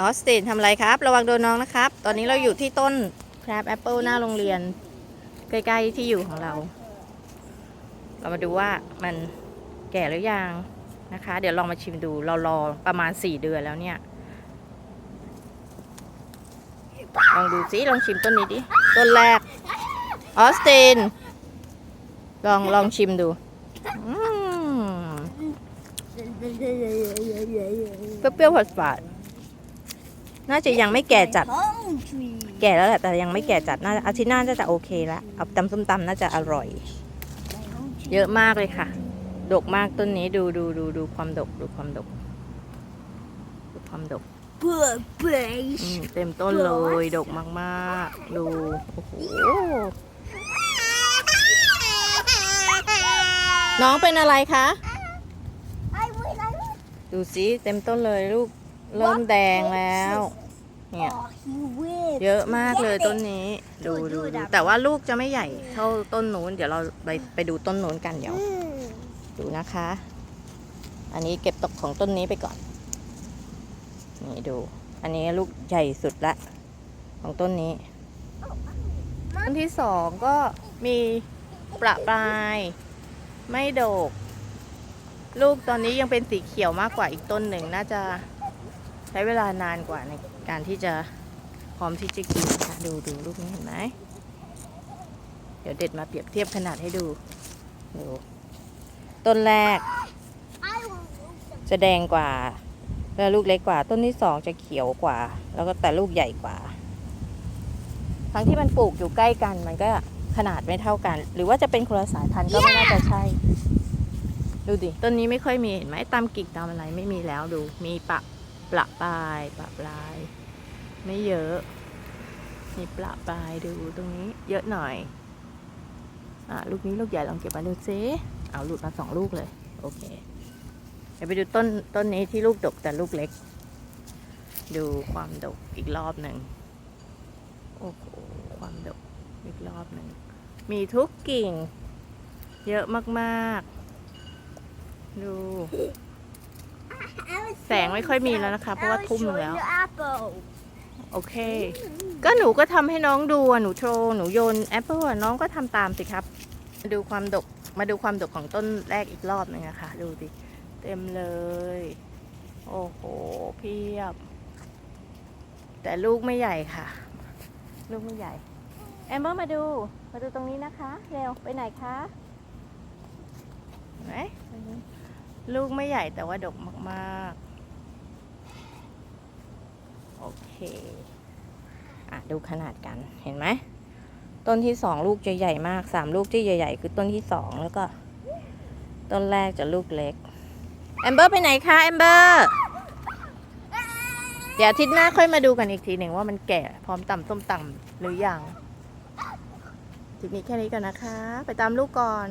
ออสตินทำอะไรครับ ระวังโดนน้องนะครับ ตอนนี้เราอยู่ที่ต้นคร a บแอปเปิลหน้าโรงเรียน ใกล้ๆที่อยู่ของเรา เรามาดูว่ามันแก่หรือยังนะคะ เดี๋ยวลองมาชิมดู เรารอประมาณ 4 เดือนแล้วเนี่ย ลองดูสิลองชิมต้นนี้ดิ ต้นแรก ออสติน ลองลองชิมดูเปรี้ยวๆฝาดๆ น่าจะยังไม่แก่จัด Hungry. แก่แล้วแหละแต่ยังไม่แก่จัดน่าอาทิตย์หน้าน่าจะโอเคแล้วเอาตำส้มตำน่าจะอร่อย เยอะมากเลยค่ะ ดกมากต้นนี้ดูดูดูดูความดกดูความดก ดูความดก Good อื place. มเต็มต้นเลยดกมากๆ ดูโอ้โหน้องเป็นอะไรคะ I will. I will. ดูสิเต็มต้นเลยลูก เริ่มแดงแล้ว เนี่ย เยอะมากเลยต้นนี้ ดูดูดูแต่ว่าลูกจะไม่ใหญ่เท่าต้นนู้น เดี๋ยวเราไปไปดูต้นนู้นกันเดี๋ยว ดูนะคะ อันนี้เก็บตกของต้นนี้ไปก่อน นี่ดู อันนี้ลูกใหญ่สุดละ ของต้นนี้ ต้นที่สองก็มีประปราย ไม่โดก ลูกตอนนี้ยังเป็นสีเขียวมากกว่าอีกต้นหนึ่งน่าจะ ใช้เวลานานกว่าในการที่จะพร้อมที่จะกินค่ะดูดูลูกนี้เห็นไหมเดี๋ยวเด็ดมาเปรียบเทียบขนาดให้ดูดูต้นแรก I will. จะแดงกว่าแล้วลูกเล็กกว่า ต้นที่สองจะเขียวกว่า แล้วก็แต่ลูกใหญ่กว่า ทั้งที่มันปลูกอยู่ใกล้กันมันก็ขนาดไม่เท่ากัน หรือว่าจะเป็นคนละสายพันธุ์ก็ไม่น่าจะใช่ ดูดิ ต้นนี้ไม่ค่อยมีเห็นไหมตามกิ่งตามอะไรไม่มีแล้วดู มีปะ ปละปลายปละปลาย ไม่เยอะ มีปละปลายดูตรงนี้เยอะหน่อย อะลูกนี้ลูกใหญ่ลองเก็บมาดูซิเอาหลุดมาสองลูกเลย โอเค เดี๋ยวไปดูต้นต้นนี้ที่ลูกดกแต่ลูกเล็ก ดูความดกอีกรอบหนึ่งโอ้โหความดกอีกรอบหนึ่งมีทุกกิ่ง เยอะมาก ๆ ดู แสงไม่ค่อยมีแล้วนะคะ เพราะว่าทุ่มหนึ่งแล้ว The apple. โอเค ก็หนูก็ทำให้น้องดูอะหนูโชว์ หนูโยนแอปเปิลอะน้องก็ทำตามสิครับ มาดูความดก มาดูความดกของต้นแรกอีกรอบหนึงอะค่ะดูดิเต็มเลย โอ้โห เพียบ แต่ลูกไม่ใหญ่ค่ะ ลูกไม่ใหญ่ แอมเบอร์มาดู มาดูตรงนี้นะคะ เร็ว ไปไหนคะเห็นไหม ลูกไม่ใหญ่แต่ว่าดกมากๆ โอเค อะ ดูขนาดกัน เห็นไหม ต้นที่สองลูกจะใหญ่มากสามลูกที่ใหญ่ ๆ คือต้นที่สองแล้วก็ ต้นแรกจะลูกเล็ก แอมเบอร์ไปไหนคะ แอมเบอร์ เดี๋ยวอาทิตย์หน้าค่อยมาดูกันอีกทีหนึ่งว่ามันแก่พร้อมต่ำส้มต่ำหรือยัง ทีนี้แค่นี้ก่อนนะคะ ไปตามลูกก่อน